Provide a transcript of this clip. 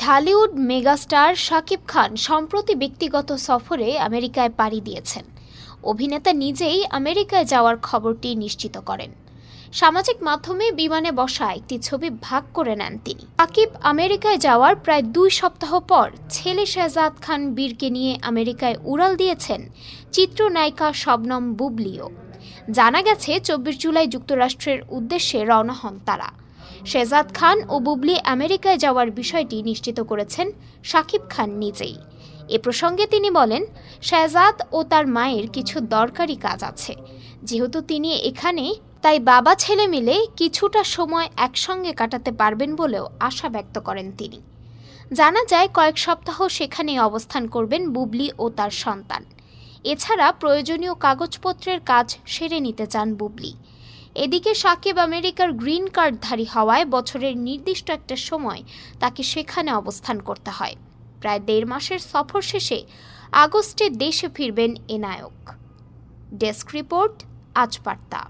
Dhallywood megastar Shakib Khan সম্প্রতি ব্যক্তিগত সফরে আমেরিকায় পাড়ি দিয়েছেন। অভিনেতা নিজেই আমেরিকায় যাওয়ার খবরটি নিশ্চিত করেন। সামাজিক মাধ্যমে বিমানে বসা একটি ছবি ভাগ করে নেন তিনি। সাকিব আমেরিকায় যাওয়ার প্রায় দুই সপ্তাহ পর ছেলে শেহজাদ খান বীরকে নিয়ে আমেরিকায় উড়াল দিয়েছেন চিত্রনায়িকা শবনম বুবলিও। জানা গেছে, চব্বিশ জুলাই যুক্তরাষ্ট্রের উদ্দেশ্যে রওনা হন তারা। শেজাদ খান ও বুবলি আমেরিকায় যাওয়ার বিষয়টি নিশ্চিত করেছেন শাকিব খান নিজেই। এ প্রসঙ্গে তিনি বলেন শেহজাদ ও তার মায়ের কিছু দরকারি কাজ আছে। যেহেতু তিনি এখানে, তাই বাবা ছেলে মিলে কিছুটা সময় একসঙ্গে কাটাতে পারবেন বলেও আশা ব্যক্ত করেন তিনি। জানা যায়, কয়েক সপ্তাহ সেখানে অবস্থান করবেন বুবলি ও তার সন্তান। এছাড়া প্রয়োজনীয় কাগজপত্রের কাজ সেরে নিতে চান বুবলি। এদিকে সাকিব আমেরিকার গ্রিন কার্ডধারী হওয়ায় বছরের নির্দিষ্ট একটা সময় তাকে সেখানে অবস্থান করতে হয়। প্রায় দেড় মাসের সফর শেষে আগস্টে দেশে ফিরবেন এ নায়ক। ডেস্ক রিপোর্ট আজ বার্তা